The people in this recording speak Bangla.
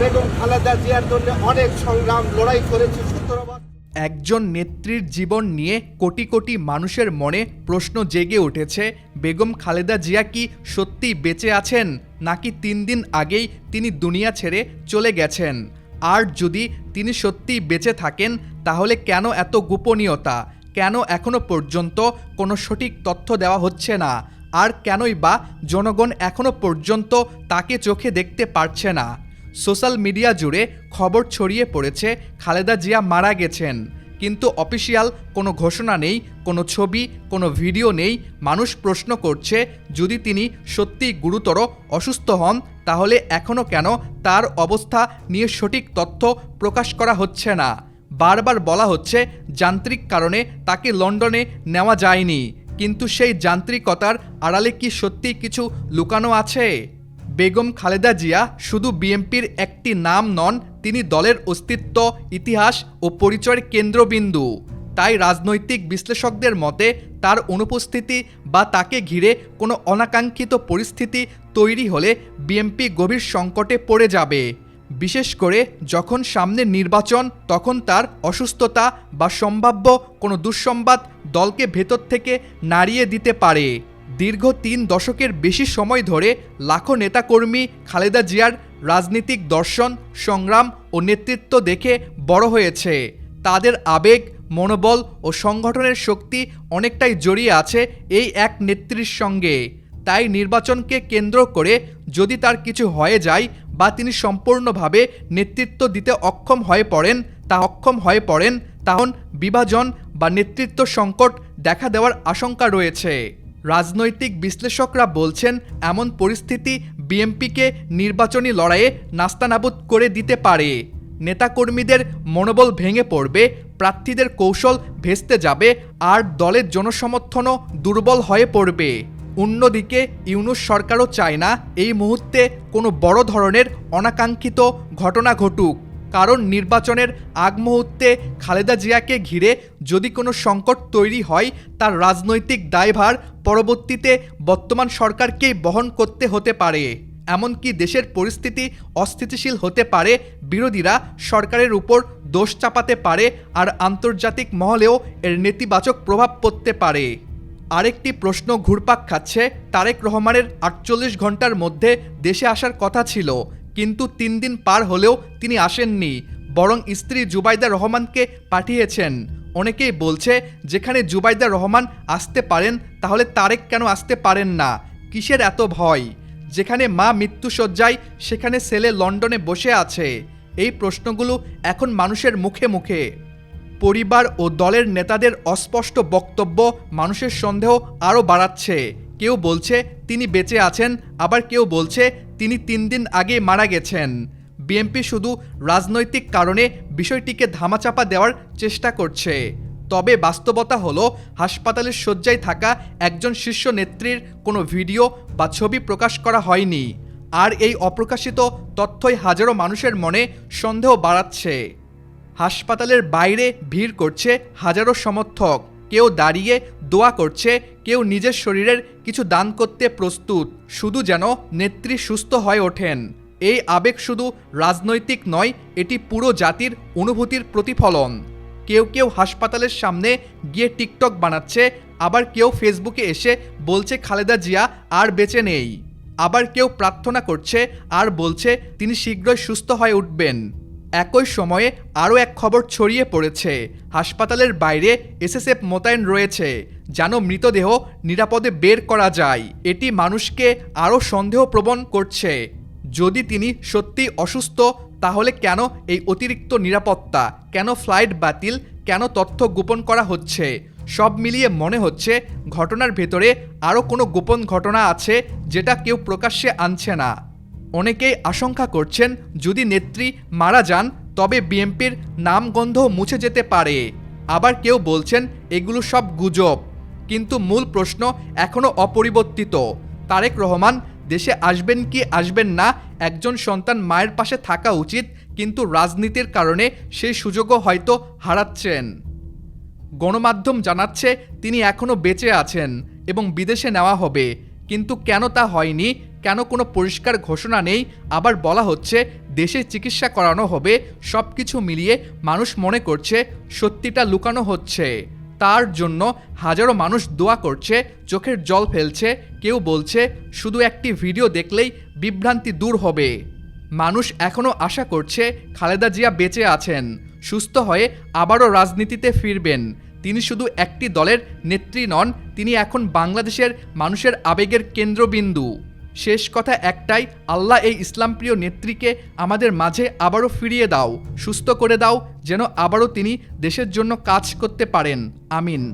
বেগম খালেদা জিয়ার জন্য অনেক লড়াই করেছি একজন নেত্রীর জীবন নিয়ে কোটি কোটি মানুষের মনে প্রশ্ন জেগে উঠেছে, বেগম খালেদা জিয়া কি সত্যি বেঁচে আছেন, নাকি তিন দিন আগেই তিনি দুনিয়া ছেড়ে চলে গেছেন? আর যদি তিনি সত্যিই বেঁচে থাকেন, তাহলে কেন এত গোপনীয়তা? কেন এখনও পর্যন্ত কোনো সঠিক তথ্য দেওয়া হচ্ছে না? আর কেনই বা জনগণ এখনও পর্যন্ত তাকে চোখে দেখতে পারছে না। সোশ্যাল মিডিয়া জুড়ে খবর ছড়িয়ে পড়েছে, খালেদা জিয়া মারা গেছেন। কিন্তু অফিসিয়াল কোনো ঘোষণা নেই, কোনো ছবি, কোনো ভিডিও নেই। মানুষ প্রশ্ন করছে, যদি তিনি সত্যিই গুরুতর অসুস্থ হন, তাহলে এখনও কেন তার অবস্থা নিয়ে সঠিক তথ্য প্রকাশ করা হচ্ছে না? বারবার বলা হচ্ছে, যান্ত্রিক কারণে তাকে লন্ডনে নেওয়া যায়নি। কিন্তু সেই যান্ত্রিকতার আড়ালে কি সত্যি কিছু লুকানো আছে? বেগম খালেদা জিয়া শুধু বিএনপির একটি নাম নন, তিনি দলের অস্তিত্ব, ইতিহাস ও পরিচয়ের কেন্দ্রবিন্দু। তাই রাজনৈতিক বিশ্লেষকদের মতে, তার অনুপস্থিতি বা তাকে ঘিরে কোনো অনাকাঙ্ক্ষিত পরিস্থিতি তৈরি হলে বিএনপি গভীর সংকটে পড়ে যাবে। বিশেষ করে যখন সামনে নির্বাচন, তখন তার অসুস্থতা বা সম্ভাব্য কোনো দুঃসংবাদ দলকে ভেতর থেকে নাড়িয়ে দিতে পারে। দীর্ঘ তিন দশকের বেশি সময় ধরে লাখো নেতাকর্মী খালেদা জিয়ার রাজনীতিক দর্শন, সংগ্রাম ও নেতৃত্ব দেখে বড় হয়েছে। তাদের আবেগ, মনোবল ও সংগঠনের শক্তি অনেকটাই জড়িয়ে আছে এই এক নেত্রীর সঙ্গে। তাই নির্বাচনকে কেন্দ্র করে যদি তার কিছু হয়ে যায় বা তিনি সম্পূর্ণভাবে নেতৃত্ব দিতে অক্ষম হয়ে পড়েন, তা অক্ষম হয়ে পড়েন, তখন বিভাজন বা নেতৃত্ব সংকট দেখা দেওয়ার আশঙ্কা রয়েছে। রাজনৈতিক বিশ্লেষকরা বলছেন, এমন পরিস্থিতি বিএনপিকে নির্বাচনী লড়াইয়ে নাস্তানাবুদ করে দিতে পারে। নেতাকর্মীদের মনোবল ভেঙে পড়বে, প্রার্থীদের কৌশল ভেস্তে যাবে, আর দলের জনসমর্থনও দুর্বল হয়ে পড়বে। অন্যদিকে ইউনুস সরকারও চায় না এই মুহূর্তে কোনো বড় ধরনের অনাকাঙ্ক্ষিত ঘটনা ঘটুক। কারণ নির্বাচনের আগ মুহূর্তে খালেদা জিয়াকে ঘিরে যদি কোনো সংকট তৈরি হয়, তার রাজনৈতিক দায়ভার পরবর্তীতে বর্তমান সরকারকেই বহন করতে হতে পারে। এমনকি দেশের পরিস্থিতি অস্থিতিশীল হতে পারে, বিরোধীরা সরকারের উপর দোষ চাপাতে পারে আর আন্তর্জাতিক মহলেও এর নেতিবাচক প্রভাব পড়তে পারে। আরেকটি প্রশ্ন ঘুরপাক খাচ্ছে। তারেক রহমানের আটচল্লিশ ঘণ্টার মধ্যে দেশে আসার কথা ছিল, কিন্তু তিন দিন পার হলেও তিনি আসেননি। বরং স্ত্রী জুবাইদা রহমানকে পাঠিয়েছেন। অনেকেই বলছে, যেখানে জুবাইদা রহমান আসতে পারেন, তাহলে তারেক কেন আসতে পারেন না? কিসের এত ভয়? যেখানে মা মৃত্যুসজ্জায় সেখানে ছেলে লন্ডনে বসে আছে। এই প্রশ্নগুলো এখন মানুষের মুখে মুখে। পরিবার ও দলের নেতাদের অস্পষ্ট বক্তব্য মানুষের সন্দেহ আরও বাড়াচ্ছে। কেউ বলছে, তিনি বেঁচে আছেন। আবার কেউ বলছে, তিনি তিন দিন আগে মারা গেছেন। বিএনপি শুধু রাজনৈতিক কারণে বিষয়টিকে ধামাচাপা দেওয়ার চেষ্টা করছে। তবে বাস্তবতা হলো, হাসপাতালের শয্যায় থাকা একজন শীর্ষ নেত্রীর কোনো ভিডিও বা ছবি প্রকাশ করা হয়নি। আর এই অপ্রকাশিত তথ্যই হাজারো মানুষের মনে সন্দেহ বাড়াচ্ছে। হাসপাতালের বাইরে ভিড় করছে হাজারো সমর্থক। কেউ দাঁড়িয়ে দোয়া করছে, কেউ নিজের শরীরের কিছু দান করতে প্রস্তুত। শুধু যেন নেত্রী সুস্থ হয়ে ওঠেন। এই আবেগ শুধু রাজনৈতিক নয়, এটি পুরো জাতির অনুভূতির প্রতিফলন। কেউ কেউ হাসপাতালের সামনে গিয়ে টিকটক বানাচ্ছে, আবার কেউ ফেসবুকে এসে বলছে, খালেদা জিয়া আর বেঁচে নেই। আবার কেউ প্রার্থনা করছে, আর বলছে, তিনি শীঘ্রই সুস্থ হয়ে উঠবেন। একই সময়ে আরও এক খবর ছড়িয়ে পড়েছে। হাসপাতালের বাইরে এসএসএফ মোতায়েন রয়েছে, যেন মৃতদেহ নিরাপদে বের করা যায়। এটি মানুষকে আরও সন্দেহপ্রবণ করছে। যদি তিনি সত্যি অসুস্থ, তাহলে কেন এই অতিরিক্ত নিরাপত্তা? কেন ফ্লাইট বাতিল? কেন তথ্য গোপন করা হচ্ছে? সব মিলিয়ে মনে হচ্ছে ঘটনার ভেতরে আরও কোনো গোপন ঘটনা আছে যেটা কেউ প্রকাশ্যে আনছে না। অনেকেই আশঙ্কা করছেন যদি নেত্রী মারা যান, তবে বিএনপির নামগন্ধ মুছে যেতে পারে। আবার কেউ বলছেন এগুলো সব গুজব। কিন্তু মূল প্রশ্ন এখনও অপরিবর্তিত। তারেক রহমান, দেশে আসবেন কি আসবেন না, একজন সন্তান মায়ের পাশে থাকা উচিত, কিন্তু রাজনীতির কারণে সেই সুযোগও হয়তো হারাচ্ছেন। গণমাধ্যম জানাচ্ছে তিনি এখনও বেঁচে আছেন এবং বিদেশে নেওয়া হবে, কিন্তু কেন তা হয়নি কেন কোনো পরিষ্কার ঘোষণা নেই? আবার বলা হচ্ছে, দেশে চিকিৎসা করানো হবে সব কিছু মিলিয়ে মানুষ মনে করছে সত্যিটা লুকানো হচ্ছে। তার জন্য হাজারো মানুষ দোয়া করছে, চোখের জল ফেলছে, কেউ বলছে, শুধু একটি ভিডিও দেখলেই বিভ্রান্তি দূর হবে। মানুষ এখনও আশা করছে খালেদা জিয়া বেঁচে আছেন, সুস্থ হয়ে আবারও রাজনীতিতে ফিরবেন। তিনি শুধু একটি দলের নেত্রী নন, তিনি এখন বাংলাদেশের মানুষের আবেগের কেন্দ্রবিন্দু। শেষ কথা একটাই, আল্লাহ এই ইসলামপ্রিয় নেত্রীকে আমাদের মাঝে আবারও ফিরিয়ে দাও, সুস্থ করে দাও, যেন আবারও তিনি দেশের জন্য কাজ করতে পারেন। আমিন।